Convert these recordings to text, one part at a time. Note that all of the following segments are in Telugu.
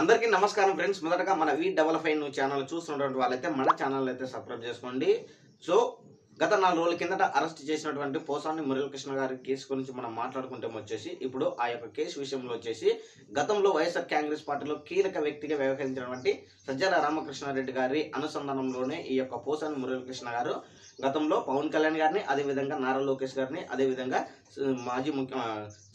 అందరికీ నమస్కారం ఫ్రెండ్స్. మొదటగా మన V double five new channel చూస్తున్నటువంటి వాళ్ళైతే మన ఛానల్ అయితే సబ్స్క్రైబ్ చేసుకోండి. సో గత నాలుగు రోజుల కిందట అరెస్ట్ చేసినటువంటి పోసాని మురళీకృష్ణ గారి కేసు గురించి మనం మాట్లాడుకుంటే వచ్చేసి ఇప్పుడు ఆ యొక్క కేసు విషయంలో వచ్చేసి గతంలో వైఎస్ఆర్ కాంగ్రెస్ పార్టీలో కీలక వ్యక్తిగా వ్యవహరించినటువంటి సజ్జల రామకృష్ణారెడ్డి గారి అనుసంధానంలోనే ఈ యొక్క పోసాని మురళీకృష్ణ గారు గతంలో పవన్ కళ్యాణ్ గారిని అదేవిధంగా నారా లోకేష్ గారిని అదేవిధంగా మాజీ ముఖ్య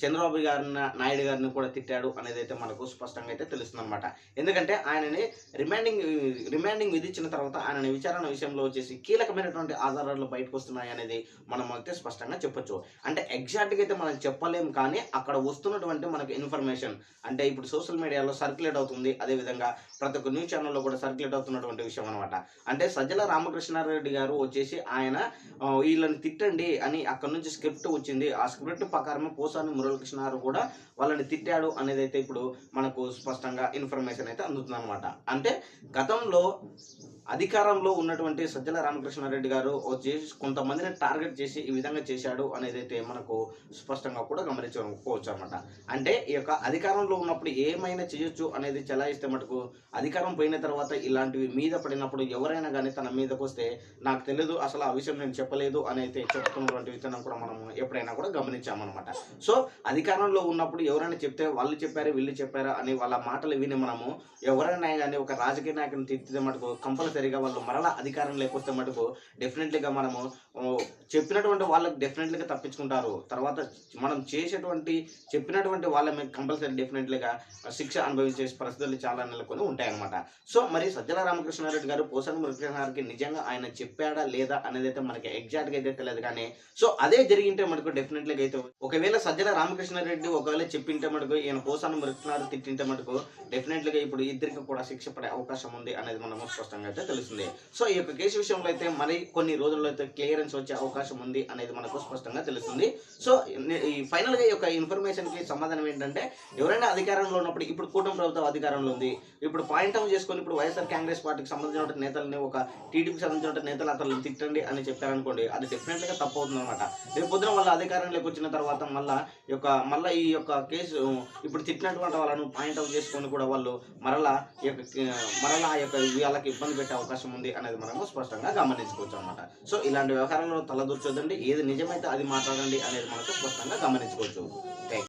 చంద్రబాబు గారిని నాయుడు గారిని కూడా తిట్టాడు అనేది అయితే మనకు స్పష్టంగా అయితే తెలుస్తుంది అనమాట ఎందుకంటే ఆయనని రిమాండింగ్ రిమాండింగ్ విధించిన తర్వాత ఆయనని విచారణ విషయంలో వచ్చేసి కీలకమైనటువంటి ఆధారాలు బయటకు వస్తున్నాయి అనేది మనం అయితే స్పష్టంగా చెప్పొచ్చు. అంటే ఎగ్జాక్ట్గా అయితే మనం చెప్పలేము కానీ అక్కడ వస్తున్నటువంటి మనకు ఇన్ఫర్మేషన్ అంటే ఇప్పుడు సోషల్ మీడియాలో సర్క్యులేట్ అవుతుంది. అదేవిధంగా ప్రతి ఒక్క న్యూస్ ఛానల్లో కూడా సర్క్యులేట్ అవుతున్నటువంటి విషయం అనమాట అంటే సజ్జల రామకృష్ణారెడ్డి గారు వచ్చేసి ఆయన వీళ్ళని తిట్టండి అని అక్కడ నుంచి స్క్రిప్ట్ వచ్చింది. ఆ స్క్రిప్ట్ ప్రకారమే పోసాని మురళకృష్ణ గారు కూడా వాళ్ళని తిట్టాడు అనేది అయితే ఇప్పుడు మనకు స్పష్టంగా ఇన్ఫర్మేషన్ అయితే అందుతుంది అనమాట అంటే గతంలో అధికారంలో ఉన్నటువంటి సజ్జల రామకృష్ణారెడ్డి గారు వచ్చేసి కొంతమందిని టార్గెట్ చేసి ఈ విధంగా చేశాడు అనేది అయితే మనకు స్పష్టంగా కూడా గమనించుకోవచ్చు అనమాట అంటే ఈ యొక్క అధికారంలో ఉన్నప్పుడు ఏమైనా చేయొచ్చు అనేది చెలాయిస్తే మటుకు అధికారం పోయిన తర్వాత ఇలాంటివి మీద పడినప్పుడు ఎవరైనా కానీ తన మీదకు వస్తే నాకు తెలియదు అసలు ఆ విషయం నేను చెప్పలేదు అని అయితే చెప్తున్నటువంటి విధానం కూడా మనం ఎప్పుడైనా కూడా గమనించామన్నమాట. సో అధికారంలో ఉన్నప్పుడు ఎవరైనా చెప్తే వాళ్ళు చెప్పారు వీళ్ళు చెప్పారా అని వాళ్ళ మాటలు విని మనము ఎవరైనా కానీ ఒక రాజకీయ నాయకుని తిట్టితే మటుకు కంపల్సరీ కంపల్సరీగా వాళ్ళు మరలా అధికారం లేకొస్తే మటుకు డెఫినెట్లీగా మనము చెప్పినటువంటి వాళ్ళకి డెఫినెట్లీగా తప్పించుకుంటారు. తర్వాత మనం చేసేటువంటి చెప్పినటువంటి వాళ్ళ మీద కంపల్సరీ డెఫినెట్లీగా శిక్ష అనుభవించే పరిస్థితులు చాలా నెలకొని ఉంటాయన్నమాట. సో మరి సజ్జల రామకృష్ణారెడ్డి గారు పోసాని మురళీకృష్ణ నిజంగా ఆయన చెప్పాడా లేదా అనేది అయితే మనకి ఎగ్జాక్ట్గా అయితే తెలియదు కానీ సో అదే జరిగింటే మనకు డెఫినెట్లీగా అయితే ఒకవేళ సజ్జల రామకృష్ణారెడ్డి ఒకవేళ చెప్పింటే మటుకు ఈయన పోసాని మురళీకృష్ణ తిట్టింటే మటుకు డెఫినెట్లీగా ఇప్పుడు ఇద్దరికి కూడా శిక్ష పడే అవకాశం ఉంది అనేది మనము స్పష్టంగా అయితే తెలుస్తుంది. సో ఈ యొక్క కేసు విషయంలో అయితే మరి కొన్ని రోజుల్లో అయితే క్లియరెన్స్ వచ్చే అవకాశం అవకాశం ఉంది అనేది మనకు స్పష్టంగా తెలుస్తుంది. సో ఈ ఫైనల్గా ఈ యొక్క ఇన్ఫర్మేషన్కి సమాధానం ఏంటంటే ఎవరైనా అధికారంలో ఉన్నప్పుడు ఇప్పుడు కూటమి ప్రభుత్వం అధికారంలో ఉంది. ఇప్పుడు పాయింట్ అవుట్ చేసుకొని ఇప్పుడు వైఎస్ఆర్ కాంగ్రెస్ పార్టీకి సంబంధించిన నేతలని ఒక టీడీపీకి సంబంధించిన నేతలు అతను తిట్టండి అని చెప్పారనుకోండి అది డెఫినెట్గా తప్పు అవుతుంది అనమాట రేపు పొద్దున వాళ్ళ అధికారంలోకి వచ్చిన తర్వాత మళ్ళా యొక్క మళ్ళీ ఈ యొక్క కేసు ఇప్పుడు తిట్టినటువంటి వాళ్ళను పాయింట్ అవుట్ చేసుకొని కూడా వాళ్ళు మరలా ఈ యొక్క మరలా ఆ యొక్క వాళ్ళకి ఇబ్బంది పెట్టే అవకాశం ఉంది అనేది మనము స్పష్టంగా గమనించుకోవచ్చు అనమాట సో ఇలాంటి వ్యవహారంలో తల చూడండి ఏది నిజమైతే అది మాట్లాడండి అనేది మనకు స్పష్టంగా గమనించుకోవచ్చు.